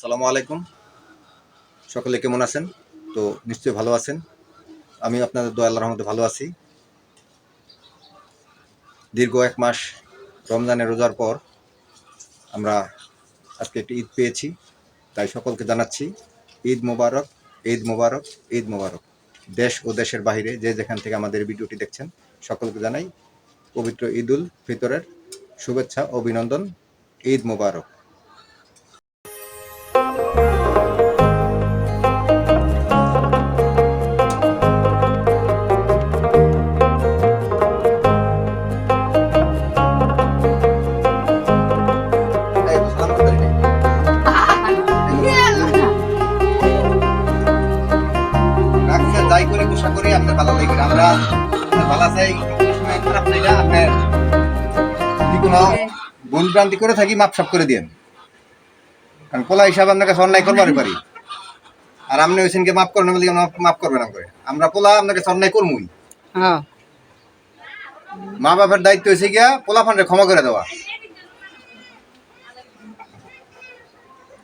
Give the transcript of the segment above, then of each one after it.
সালামু আলাইকুম। সকলে কেমন আছেন? তো নিশ্চয়ই ভালো আছেন। আমি আপনাদের দোয়া আল্লাহর রহমতে ভালো আছি। দীর্ঘ এক মাস রমজানের রোজার পর আমরা আজকে একটি ঈদ পেয়েছি, তাই সকলকে জানাচ্ছি, ঈদ মোবারক ঈদ মোবারক ঈদ মোবারক। দেশ ও দেশের বাইরে যে যেখান থেকে আমাদের ভিডিওটি দেখছেন, সকলকে জানাই পবিত্র ঈদুল ফিতরের শুভেচ্ছা, অভিনন্দন, ঈদ মোবারক। যাই করি আপনার ভালো লাগে আমরা ভালো চাই সময় খারাপ চাই না আপনার যদি কোনো ভুল ভ্রান্তি করে থাকি করে দিন কারণ পোলা হিসাব আপনার কাছে অন্যায় পারি। আর আপনি কে মাফ করেন বলি মাফ না করে। আমরা পোলা আপনার কাছে অন্যায় করবই হ্যাঁ। মা বাবার দায়িত্ব হয়েছে গিয়া পোলা ফান্ডে ক্ষমা করে দেওয়া।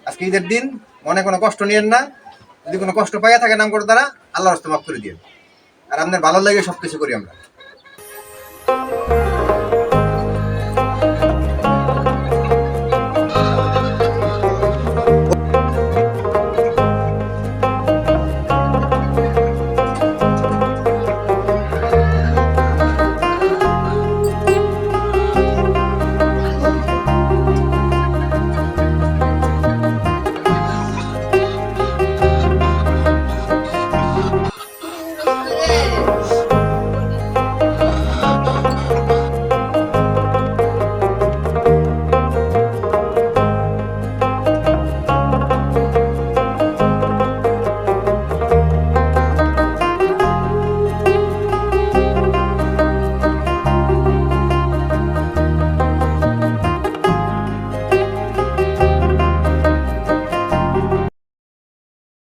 আজকে ঈদের দিন মনে কোনো কষ্ট নিয়েন না। যদি কোনো কষ্ট পাইয়া থাকে নাম করে তারা আল্লাহর হস্তে মাফ করে দিয়ে আর আপনার ভালো লাগে সব কিছু করি আমরা।